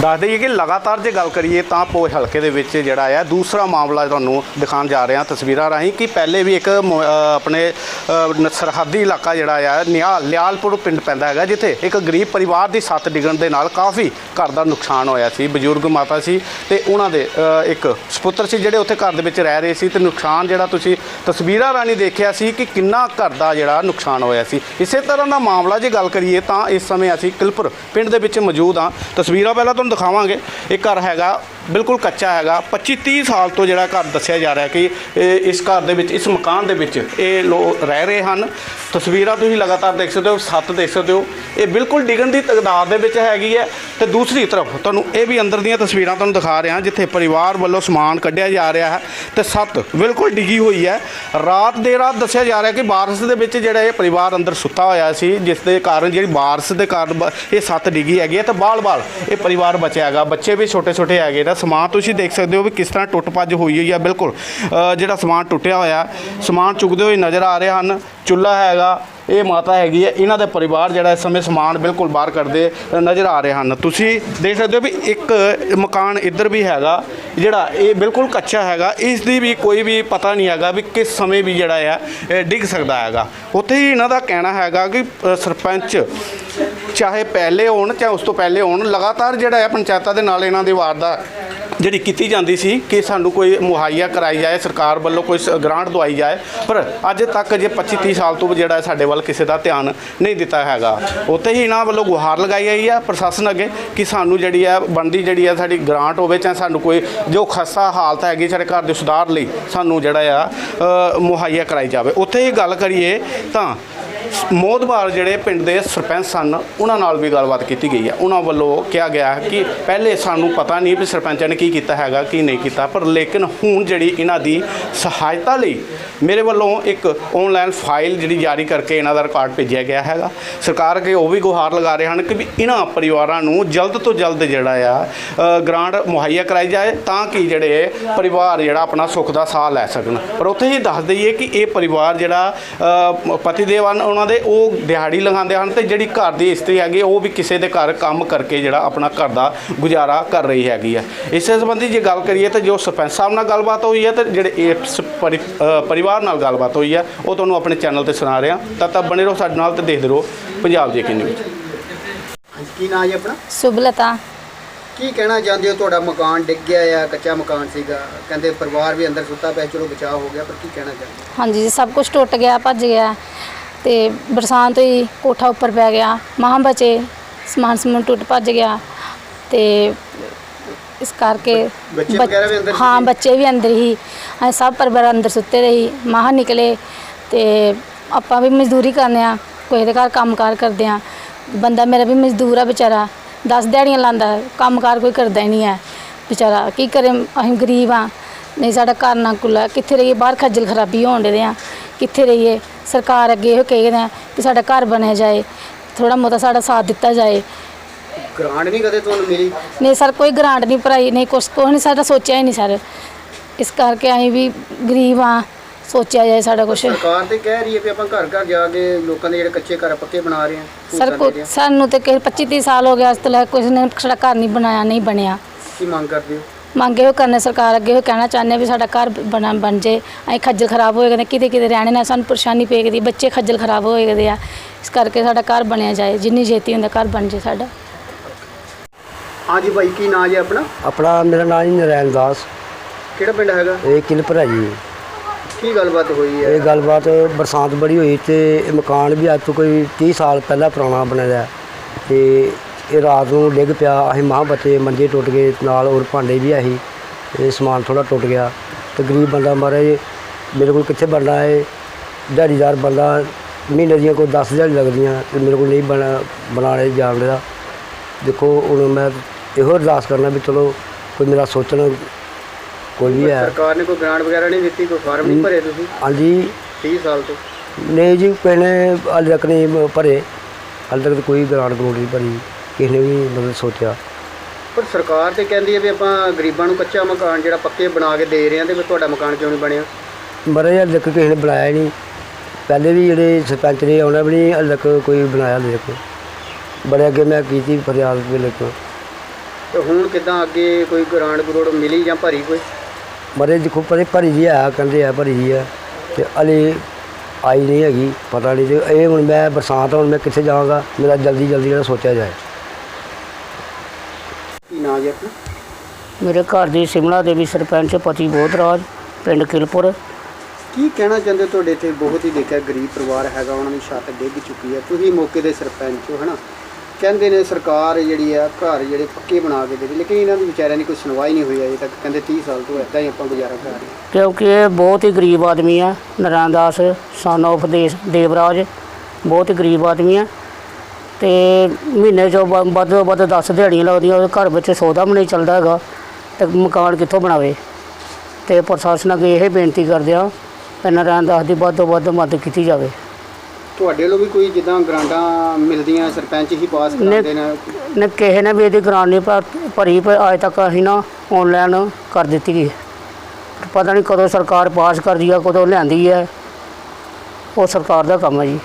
ਦੱਸ ਦਈਏ ਕਿ ਲਗਾਤਾਰ ਜੇ ਗੱਲ ਕਰੀਏ ਤਾਂ ਪੋਹ ਹਲਕੇ ਦੇ ਵਿੱਚ ਜਿਹੜਾ ਆ, ਦੂਸਰਾ ਮਾਮਲਾ ਤੁਹਾਨੂੰ ਦਿਖਾਉਣ ਜਾ ਰਹੇ ਹਾਂ ਤਸਵੀਰਾਂ ਰਾਹੀਂ ਕਿ ਪਹਿਲੇ ਵੀ ਇੱਕ ਮ- ਆਪਣੇ ਸਰਹੱਦੀ ਇਲਾਕਾ ਜਿਹੜਾ ਆ, ਨਿਹਾਲ ਲਿਆਲਪੁਰ ਪਿੰਡ ਪੈਂਦਾ ਹੈਗਾ, ਜਿੱਥੇ ਇੱਕ ਗਰੀਬ ਪਰਿਵਾਰ ਦੀ ਸੱਤ ਡਿੱਗਣ ਦੇ ਨਾਲ ਕਾਫੀ ਘਰ ਦਾ ਨੁਕਸਾਨ ਹੋਇਆ ਸੀ। ਬਜ਼ੁਰਗ ਮਾਤਾ ਸੀ ਤੇ ਉਹਨਾਂ ਦੇ ਇੱਕ ਸੁਪੁੱਤਰ ਸੀ ਜਿਹੜੇ ਉੱਥੇ ਘਰ ਦੇ ਵਿੱਚ ਰਹਿ ਰਹੇ ਸੀ ਤੇ ਨੁਕਸਾਨ ਜਿਹੜਾ ਤੁਸੀਂ ਤਸਵੀਰਾਂ ਰਾਹੀਂ ਦੇਖਿਆ ਸੀ ਕਿ ਕਿੰਨਾ ਘਰ ਦਾ ਜਿਹੜਾ ਨੁਕਸਾਨ ਹੋਇਆ ਸੀ। ਇਸੇ ਤਰ੍ਹਾਂ ਦਾ ਮਾਮਲਾ ਜੇ ਗੱਲ ਕਰੀਏ ਤਾਂ ਇਸ ਸਮੇਂ ਅਸੀਂ ਕਿਲਪੁਰ ਪਿੰਡ ਦੇ ਵਿੱਚ ਮੌਜੂਦ ਹਾਂ। ਤਸਵੀਰਾਂ ਪਹਿਲਾਂ ਤੁਹਾਨੂੰ ਦਿਖਾਵਾਂਗੇ। ਇਹ ਘਰ ਹੈਗਾ, ਬਿਲਕੁਲ ਕੱਚਾ ਹੈਗਾ। 25 30 ਸਾਲ ਤੋਂ ਜਿਹੜਾ ਘਰ ਦੱਸਿਆ ਜਾ ਰਿਹਾ ਕਿ ਇਹ ਇਸ ਘਰ ਦੇ ਵਿੱਚ, ਇਸ ਮਕਾਨ ਦੇ ਵਿੱਚ ਇਹ ਲੋਕ ਰਹਿ ਰਹੇ ਹਨ। ਤਸਵੀਰਾਂ ਤੁਸੀਂ ਲਗਾਤਾਰ ਦੇਖ ਸਕਦੇ ਹੋ, ਸੱਤ ਦੇਖ ਸਕਦੇ ਹੋ। ਇਹ ਬਿਲਕੁਲ ਡਿੱਗਣ ਦੀ ਤਕਦਾਰ ਦੇ ਵਿੱਚ ਹੈਗੀ ਹੈ। ਤੇ ਦੂਸਰੀ ਤਰਫ ਤੁਹਾਨੂੰ ਇਹ ਵੀ ਅੰਦਰ ਦੀਆਂ ਤਸਵੀਰਾਂ ਤੁਹਾਨੂੰ ਦਿਖਾ ਰਿਹਾ ਜਿੱਥੇ ਪਰਿਵਾਰ ਵੱਲੋਂ ਸਮਾਨ ਕੱਢਿਆ ਜਾ ਰਿਹਾ ਹੈ ਤੇ ਸੱਤ ਬਿਲਕੁਲ ਡਿੱਗੀ ਹੋਈ ਹੈ। ਰਾਤ ਦੇ ਰਾਤ ਦੱਸਿਆ ਜਾ ਰਿਹਾ ਕਿ ਬਾਰਿਸ਼ ਦੇ ਵਿੱਚ ਜਿਹੜਾ ਇਹ ਪਰਿਵਾਰ ਅੰਦਰ ਸੁੱਤਾ ਹੋਇਆ ਸੀ, ਜਿਸ ਦੇ ਕਾਰਨ ਜਿਹੜੀ ਬਾਰਿਸ਼ ਦੇ ਕਾਰਨ ਬ- ਇਹ ਸੱਤ ਡਿੱਗੀ ਹੈਗੀ ਹੈ ਤੇ ਬਾਲ-ਬਾਲ ਇਹ ਪਰਿਵਾਰ ਬਚਿਆ ਹੈਗਾ। ਬੱਚੇ ਵੀ ਛੋਟੇ-ਛੋਟੇ ਹੈਗੇ ਨੇ। ਸਮਾਨ ਤੁਸੀਂ ਦੇਖ ਸਕਦੇ ਹੋ ਵੀ ਕਿਸ ਤਰ੍ਹਾਂ ਟੁੱਟ ਭੱਜ ਹੋਈ ਹੋਈ ਹੈ। ਬਿਲਕੁਲ ਜਿਹੜਾ ਸਮਾਨ ਟੁੱਟਿਆ ਹੋਇਆ, ਸਮਾਨ ਚੁੱਕਦੇ ਹੋਏ ਨਜ਼ਰ ਆ ਰਹੇ ਹਨ। ਚੁੱਲ੍ਹਾ ਹੈਗਾ ਇਹ ਮਾਤਾ ਹੈਗੀ ਹੈ, ਇਹਨਾਂ ਦਾ ਪਰਿਵਾਰ ਜਿਹੜਾ ਇਸ ਸਮੇਂ ਸਮਾਨ ਬਿਲਕੁਲ ਬਾਹਰ ਕਰਦੇ ਨਜ਼ਰ ਆ ਰਹੇ ਹਨ। ਤੁਸੀਂ ਦੇਖ ਸਕਦੇ ਹੋ ਵੀ ਇੱਕ ਮਕਾਨ ਇੱਧਰ ਵੀ ਹੈਗਾ, ਜਿਹੜਾ ਇਹ ਬਿਲਕੁਲ ਕੱਚਾ ਹੈਗਾ ਇਸ ਦੀ ਵੀ ਕੋਈ ਵੀ ਪਤਾ ਨਹੀਂ ਹੈਗਾ ਵੀ ਕਿਸ ਸਮੇਂ ਵੀ ਜਿਹੜਾ ਆ, ਇਹ ਡਿੱਗ ਸਕਦਾ ਹੈਗਾ। ਉੱਥੇ ਹੀ ਇਹਨਾਂ ਦਾ ਕਹਿਣਾ ਹੈਗਾ ਕਿ ਸਰਪੰਚ ਚਾਹੇ ਪਹਿਲੇ ਹੋਣ, ਚਾਹੇ ਉਸ ਤੋਂ ਪਹਿਲੇ ਹੋਣ, ਲਗਾਤਾਰ ਜਿਹੜਾ ਹੈ ਪੰਚਾਇਤਾਂ ਦੇ ਨਾਲ ਇਹਨਾਂ ਦੀ ਵਾਰਦਾ ਜਿਹੜੀ ਕੀਤੀ ਜਾਂਦੀ ਸੀ ਕਿ ਸਾਨੂੰ ਕੋਈ ਮੁਹੱਈਆ ਕਰਾਈ ਜਾਏ, ਸਰਕਾਰ ਵੱਲੋਂ ਕੋਈ ਸ- ਗ੍ਰਾਂਟ ਦਵਾਈ ਜਾਏ, ਪਰ ਅੱਜ ਤੱਕ ਜੇ 25 30 ਸਾਲ ਤੋਂ ਜਿਹੜਾ ਸਾਡੇ ਵੱਲ ਕਿਸੇ ਦਾ ਧਿਆਨ ਨਹੀਂ ਦਿੱਤਾ ਹੈਗਾ। ਉੱਥੇ ਹੀ ਇਹਨਾਂ ਵੱਲੋਂ ਗੁਹਾਰ ਲਗਾਈ ਗਈ ਹੈ ਪ੍ਰਸ਼ਾਸਨ ਅੱਗੇ ਕਿ ਸਾਨੂੰ ਜਿਹੜੀ ਆ ਬਣਦੀ ਜਿਹੜੀ ਆ ਸਾਡੀ ਗ੍ਰਾਂਟ ਹੋਵੇ ਚਾਹੇ ਸਾਨੂੰ ਕੋਈ ਜੋ ਖਸਾ ਹਾਲਤ ਹੈਗੀ ਸਾਡੇ ਘਰ ਦੇ ਸੁਧਾਰ ਲਈ ਸਾਨੂੰ ਜਿਹੜਾ ਆ ਮੁਹੱਈਆ ਕਰਾਈ ਜਾਵੇ। ਉੱਥੇ ਹੀ ਗੱਲ ਕਰੀਏ ਤਾਂ ਮੋਦਬਾਰ ਜਿਹੜੇ ਪਿੰਡ ਦੇ ਸਰਪੰਚ ਸਨ ਉਹਨਾਂ ਨਾਲ ਵੀ ਗੱਲਬਾਤ ਕੀਤੀ ਗਈ ਹੈ। ਉਹਨਾਂ ਵੱਲੋਂ ਕਿਹਾ ਗਿਆ ਹੈ ਕਿ ਪਹਿਲੇ ਸਾਨੂੰ ਪਤਾ ਨਹੀਂ ਵੀ ਸਰਪੰਚਾਂ ਨੇ ਕੀ ਕੀਤਾ ਹੈਗਾ ਕੀ ਨਹੀਂ ਕੀਤਾ ਪਰ ਲੇਕਿਨ ਹੁਣ ਜਿਹੜੀ ਇਹਨਾਂ ਦੀ ਸਹਾਇਤਾ ਲਈ ਮੇਰੇ ਵੱਲੋਂ ਇੱਕ ਆਨਲਾਈਨ ਫਾਈਲ ਜਿਹੜੀ ਜਾਰੀ ਕਰਕੇ ਇਹਨਾਂ ਦਾ ਰਿਕਾਰਡ ਭੇਜਿਆ ਗਿਆ ਹੈਗਾ। ਸਰਕਾਰ ਅੱਗੇ ਉਹ ਵੀ ਗੁਹਾਰ ਲਗਾ ਰਹੇ ਹਨ ਕਿ ਵੀ ਇਹਨਾਂ ਪਰਿਵਾਰਾਂ ਨੂੰ ਜਲਦ ਤੋਂ ਜਲਦ ਜਿਹੜਾ ਆ ਅ, ਗ੍ਰਾਂਟ ਮੁਹੱਈਆ ਕਰਾਈ ਜਾਏ ਤਾਂ ਕਿ ਜਿਹੜੇ ਪਰਿਵਾਰ ਜਿਹੜਾ ਆਪਣਾ ਸੁੱਖ ਦਾ ਸਾਹ ਲੈ ਸਕਣ। ਪਰ ਉੱਥੇ ਹੀ ਦੱਸ ਦਈਏ ਕਿ ਇਹ ਪਰਿਵਾਰ ਜਿਹੜਾ ਪਤੀ ਦੇਵ ਹਨ ਉਹਨਾਂ ਦੇ ਉਹ ਦਿਹਾੜੀ ਲਗਾਉਂਦੇ ਹਨ ਤੇ ਜਿਹੜੀ ਘਰ ਦੀ ਇਸਤਰੀ ਹੈਗੀ ਉਹ ਵੀ ਕਿਸੇ ਦੇ ਘਰ ਕੰਮ ਕਰਕੇ ਜਿਹੜਾ ਆਪਣਾ ਘਰ ਦਾ ਗੁਜ਼ਾਰਾ ਕਰ ਰਹੀ ਹੈਗੀ ਹੈ ਇਸੇ ਸੰਬੰਧੀ ਜੇ ਗੱਲ ਕਰੀਏ ਤਾਂ ਜੋ ਸਰਪੰਚ ਸਾਹਿਬ ਨਾਲ ਗੱਲਬਾਤ ਹੋਈ ਹੈ ਤੇ ਜਿਹੜੇ ਇਸ ਪਰਿਵਾਰ ਨਾਲ ਗੱਲਬਾਤ ਹੋਈ ਹੈ ਉਹ ਤੁਹਾਨੂੰ ਆਪਣੇ ਚੈਨਲ ਤੇ ਸੁਣਾ ਰਿਹਾ। ਤਾਂ ਤਾਂ ਬਣੇ ਰਹੋ ਸਾਡੇ ਨਾਲ ਤੇ ਦੇਖਦੇ ਰਹੋ ਪੰਜਾਬ ਜੀ ਕੀ ਨਿਊਜ਼ ਕੀ ਨਾਂ ਜੀ ਆਪਣਾ? ਸੁਭਲਤਾ ਕੀ ਕਹਿਣਾ ਚਾਹੁੰਦੇ ਹੋ? ਤੁਹਾਡਾ ਮਕਾਨ ਡਿੱਗ ਗਿਆ ਆ ਕੱਚਾ ਮਕਾਨ ਸੀਗਾ। ਕਹਿੰਦੇ ਪਰਿਵਾਰ ਵੀ ਅੰਦਰ ਸੁੱਤਾ ਪਿਆ ਚਲੋ ਬਚਾਅ ਹੋ ਗਿਆ ਪਰ ਕੀ ਕਹਿਣਾ ਚਾਹੁੰਦੇ ਹੋ? ਹਾਂਜੀ ਜੀ ਸਭ ਕੁਝ ਟੁੱਟ ਗਿਆ ਭੱਜ ਗਿਆ। ਤੇ ਬਰਸਾਤ ਹੋਈ ਕੋਠਾ ਉੱਪਰ ਪੈ ਗਿਆ ਮਹਾਂ ਬਚੇ ਸਮਾਨ ਸਮੂਨ ਟੁੱਟ ਭੱਜ ਗਿਆ ਤੇ ਇਸ ਕਰਕੇ ਬੱਚੇ ਬੱਚ- ਵਗੈਰਾ ਵੀ ਅੰਦਰ ਹਾਂ? ਬੱਚੇ ਵੀ ਅੰਦਰ ਹੀ ਅਸੀਂ ਸਭ ਪਰਿਵਾਰ ਅੰਦਰ ਸੁੱਤੇ ਰਹੀ ਮਹਾਂ ਨਿਕਲੇ ਤੇ ਆਪਾਂ ਵੀ ਮਜ਼ਦੂਰੀ ਕਰਨੇ ਆ ਕੋਈ ਦੇ ਘਰ ਕੰਮਕਾਰ ਕਰਦੇ ਆ ਬੰਦਾ ਮੇਰਾ ਵੀ ਮਜ਼ਦੂਰ ਆ ਵਿਚਾਰਾ 10 ਦਿਹਾੜੀਆਂ ਲਾਂਦਾ ਕੰਮਕਾਰ ਕੋਈ ਕਰਦਾ ਹੀ ਨਹੀਂ ਹੈ ਵਿਚਾਰਾ ਕੀ ਕਰੇ ਅਸੀਂ ਗਰੀਬ ਆ ਨਹੀਂ ਸਾਡਾ ਘਰ ਨਾ ਕੁਲਾ ਕਿੱਥੇ ਰਹੀਏ ਬਾਹਰ ਖੱਜਲ ਖਰਾਬੀ ਹੋਣ ਦੇ ਆ ਕਿੱਥੇ ਰਹੀਏ? ਸਰਕਾਰ ਅੱਗੇ ਇਹੋ ਕਹਿੰਦੇ ਆ ਕਿ ਸਾਡਾ ਘਰ ਬਣਿਆ ਜਾਏ ਥੋੜਾ ਮੋਤਾ ਸਾਡਾ ਸਾਥ ਦਿੱਤਾ ਜਾਏ। ਗ੍ਰਾਂਟ ਨਹੀਂ ਕਦੇ ਤੁਹਾਨੂੰ ਮਿਲੀ? ਨਹੀਂ ਸਰ ਕੋਈ ਗ੍ਰਾਂਟ ਨਹੀਂ ਭਰਾਈ ਨਹੀਂ ਕੁਛ ਕੋਈ ਨਹੀਂ ਸਾਡਾ ਸੋਚਿਆ ਹੀ ਨਹੀਂ ਸਰ। ਇਸ ਕਰਕੇ ਅਸੀਂ ਵੀ ਗਰੀਬ ਆ ਸੋਚਿਆ ਜਾਏ ਸਾਡਾ ਕੁਛ। ਸਰਕਾਰ ਤੇ ਕਹਿ ਰਹੀ ਹੈ ਕਿ ਆਪਾਂ ਘਰ ਘਰ ਜਾ ਕੇ ਲੋਕਾਂ ਦੇ ਜਿਹੜੇ ਕੱਚੇ ਘਰ ਪੱਕੇ ਬਣਾ ਰਹੇ ਹਾਂ ਸਰ ਕੋ। ਸਾਨੂੰ ਤੇ ਕਿਸੇ 25 30 ਸਾਲ ਹੋ ਗਿਆ ਅੱਜ ਤੱਕ ਕੁਛ ਨੇ ਸਾਡਾ ਘਰ ਨਹੀਂ ਬਣਾਇਆ ਨਹੀਂ ਬਣਿਆ। ਕੀ ਮੰਗ ਕਰਦੇ ਹੋ? ਮੰਗੇ ਉਹ ਕਰਨੇ ਸਰਕਾਰ ਅੱਗੇ ਉਹ ਕਹਿਣਾ ਚਾਹੁੰਦੇ ਹਾਂ ਵੀ ਸਾਡਾ ਘਰ ਬਣਾ ਬਣ ਜੇ। ਅਸੀਂ ਖੱਜਲ ਖਰਾਬ ਹੋਏ ਗਏ ਕਿਤੇ ਕਿਤੇ ਰਹਿਣੇ ਨਾਲ ਸਾਨੂੰ ਪਰੇਸ਼ਾਨੀ ਪੈ ਗਈ। ਬੱਚੇ ਖੱਜਲ ਖਰਾਬ ਹੋਏ ਗਏ ਆ। ਇਸ ਕਰਕੇ ਸਾਡਾ ਘਰ ਬਣਿਆ ਜਾਏ ਜਿੰਨੀ ਛੇਤੀ ਹੁੰਦਾ ਘਰ ਬਣ ਜੇ ਸਾਡਾ। ਹਾਂਜੀ ਭਾਈ ਕੀ ਨਾਂ ਜੀ ਆਪਣਾ? ਆਪਣਾ ਮੇਰਾ ਨਾਮ ਜੀ ਨਰੈਣ ਦਾਸ। ਕਿਹੜਾ ਪਿੰਡ ਹੈਗਾ? ਇਹ ਕਿਲਪਰ ਹੈ ਜੀ। ਕੀ ਗੱਲਬਾਤ ਹੋਈ ਹੈ? ਇਹ ਗੱਲਬਾਤ ਬਰਸਾਤ ਬੜੀ ਹੋਈ ਤੇ ਇਹ ਮਕਾਨ ਵੀ ਅੱਜ ਤੋਂ ਕੋਈ 30 ਸਾਲ ਪਹਿਲਾਂ ਪੁਰਾਣਾ ਬਣਿਆ ਹੈ ਤੇ ਇਹ ਰਾਤ ਨੂੰ ਡਿੱਗ ਪਿਆ ਅਸੀਂ ਮਾਂ ਬੱਚੇ ਮੰਜੇ ਟੁੱਟ ਗਏ ਨਾਲ ਹੋਰ ਭਾਂਡੇ ਵੀ ਆਹੀ ਇਹ ਸਮਾਨ ਥੋੜਾ ਟੁੱਟ ਗਿਆ। ਤੇ ਗਰੀਬ ਬੰਦਾ ਮਾਰੇ ਮੇਰੇ ਕੋਲ ਕਿੱਥੇ ਬਣਨਾ ਹੈ ਦਿਹਾੜੀਦਾਰ ਬੰਦਾ ਮਹੀਨੇ ਦੀਆਂ ਕੋਈ 10 ਦਿਹਾੜੀ ਲੱਗਦੀਆਂ ਤੇ ਮੇਰੇ ਕੋਲ ਨਹੀਂ ਬਣਾ ਬਣਾਣੇ ਜਾਣ ਦਾ। ਦੇਖੋ ਹੁਣ ਮੈਂ ਇਹੋ ਅਰਦਾਸ ਕਰਨਾ ਵੀ ਚਲੋ ਕੋਈ ਮੇਰਾ ਸੋਚਣ ਕੋਈ ਵੀ ਹੈ। ਸਰਕਾਰ ਨੇ ਕੋਈ ਗ੍ਰਾਂਟ ਵਗੈਰਾ ਨਹੀਂ ਦਿੱਤੀ ਕੋਈ ਫਾਰਮ ਨਹੀਂ ਭਰੇ ਤੁਸੀਂ? ਹਾਂਜੀ। 30 ਸਾਲ ਤੋਂ? ਨਹੀਂ ਜੀ ਪਹਿਲੇ ਹਾਲੇ ਤੱਕ ਨਹੀਂ ਭਰੇ। ਹਾਲੇ ਤੱਕ ਕੋਈ ਗ੍ਰਾਂਟ ਗਰੂੰਟ ਨਹੀਂ ਭਰੀ। ਕਿਸੇ ਨੇ ਵੀ ਮਤਲਬ ਸੋਚਿਆ? ਪਰ ਸਰਕਾਰ ਤੇ ਕਹਿੰਦੀ ਹੈ ਵੀ ਆਪਾਂ ਗਰੀਬਾਂ ਨੂੰ ਕੱਚਾ ਮਕਾਨ ਜਿਹੜਾ ਪੱਕੇ ਬਣਾ ਕੇ ਦੇ ਰਹੇ ਹਾਂ ਤੇ ਵੀ ਤੁਹਾਡਾ ਮਕਾਨ ਕਿਉਂ ਨਹੀਂ ਬਣਿਆ? ਮਰੇ ਹਾਲੇ ਤੱਕ ਕਿਸੇ ਨੇ ਬਣਾਇਆ ਹੀ ਨਹੀਂ। ਪਹਿਲੇ ਵੀ ਜਿਹੜੇ ਸਰਪੰਚ ਨੇ ਆਉਣਾ ਵੀ ਨਹੀਂ ਹਾਲੇ ਤੱਕ ਕੋਈ ਬਣਾਇਆ ਤੱਕ। ਬੜੇ ਅੱਗੇ ਮੈਂ ਕੀਤੀ ਫਰਿਆਦ ਵੇਲੇ ਤੋਂ ਤੇ ਹੁਣ ਕਿਦਾਂ ਅੱਗੇ ਕੋਈ ਗ੍ਰਾਂਟ ਗਰੋੜ ਮਿਲੀ ਜਾਂ ਭਰੀ ਕੋਈ? ਮਰੇ ਦੇਖੋ ਪਰੇ ਭਰੀ ਜੀ ਆ ਕਹਿੰਦੇ ਆ ਭਰੀ ਜੀ ਆ ਤੇ ਅਲੇ ਆਈ ਨਹੀਂ ਹੈਗੀ ਪਤਾ ਨਹੀਂ ਇਹ ਹੁਣ ਮੈਂ ਬਰਸਾਤ ਹੁਣ ਮੈਂ ਕਿੱਥੇ ਜਾਵਾਂਗਾ? ਮੇਰਾ ਜਲਦੀ ਜਲਦੀ ਜਿਹੜਾ ਸੋਚਿਆ ਜਾਏ। ਨਾਂ ਜੀ ਆਪਣਾ? ਮੇਰੇ ਘਰ ਦੀ ਸਿਮਲਾ ਦੇਵੀ ਸਰਪੰਚ ਪਤੀ ਬੋਧਰਾਜ ਪਿੰਡ ਕਿਲਪੁਰ। ਕੀ ਕਹਿਣਾ ਚਾਹੁੰਦੇ ਹੋ? ਤੁਹਾਡੇ ਇੱਥੇ ਬਹੁਤ ਹੀ ਦੇਖਿਆ ਗਰੀਬ ਪਰਿਵਾਰ ਹੈਗਾ ਉਹਨਾਂ ਦੀ ਛੱਤ ਡਿੱਗ ਚੁੱਕੀ ਹੈ। ਤੁਸੀਂ ਮੌਕੇ ਦੇ ਸਰਪੰਚ ਹੋ ਹਨਾ? ਕਹਿੰਦੇ ਨੇ ਸਰਕਾਰ ਜਿਹੜੀ ਆ ਘਰ ਜਿਹੜੇ ਪੱਕੇ ਬਣਾ ਕੇ ਦੇ ਰਹੀ ਲੇਕਿਨ ਇਹਨਾਂ ਦੀ ਵਿਚਾਰਿਆਂ ਦੀ ਕੋਈ ਸੁਣਵਾਈ ਨਹੀਂ ਹੋਈ ਅਜੇ ਤੱਕ। ਕਹਿੰਦੇ 30 ਸਾਲ ਤੋਂ ਇਦਾਂ ਹੀ ਆਪਾਂ ਗੁਜ਼ਾਰਾ ਕਰ ਰਹੇ ਹਾਂ। ਕਿਉਂਕਿ ਇਹ ਬਹੁਤ ਹੀ ਗਰੀਬ ਆਦਮੀ ਆ ਨਰਾਇਣ ਦਾਸ ਸਨ ਆਫ ਦੇਸ ਦੇਵਰਾਜ ਬਹੁਤ ਹੀ ਗਰੀਬ ਆਦਮੀ ਆ। ਤੇ ਮਹੀਨੇ ਚੋਂ ਵ- ਵੱਧ ਤੋਂ ਵੱਧ 10 ਦਿਹਾੜੀਆਂ ਲੱਗਦੀਆਂ ਉਹਦੇ ਘਰ ਵਿੱਚ ਸੌਦਾ ਵੀ ਨਹੀਂ ਚੱਲਦਾ ਹੈਗਾ ਤੇ ਮਕਾਨ ਕਿੱਥੋਂ ਬਣਾਵੇ? ਤੇ ਪ੍ਰਸ਼ਾਸਨ ਅੱਗੇ ਇਹ ਬੇਨਤੀ ਕਰਦੇ ਆ ਕਿ ਨਰਾਇਣ ਦਾਸ ਦੀ ਵੱਧ ਤੋਂ ਵੱਧ ਮਦਦ ਕੀਤੀ ਜਾਵੇ। ਤੁਹਾਡੇ ਵੱਲੋਂ ਵੀ ਕੋਈ ਜਿੱਦਾਂ ਗ੍ਰਾਂਟਾਂ ਮਿਲਦੀਆਂ ਸਰਪੰਚ ਹੀ ਪਾਸ ਕਰਾਉਂਦੇ ਨੇ? ਨੇ ਕਿਸੇ ਨੇ ਵੀ ਇਹਦੀ ਗ੍ਰਾਂਟ ਨਹੀਂ ਭਰ- ਭਰੀ ਪਰ ਅੱਜ ਤੱਕ ਅਸੀਂ ਨਾ ਆਨਲਾਈਨ ਕਰ ਦਿੱਤੀ ਗਈ ਪਤਾ ਨਹੀਂ ਕਦੋਂ ਸਰਕਾਰ ਪਾਸ ਕਰਦੀ ਆ ਕਦੋਂ ਲਿਆਂਦੀ ਹੈ ਉਹ ਸਰਕਾਰ ਦਾ ਕੰਮ ਹੈ ਜੀ।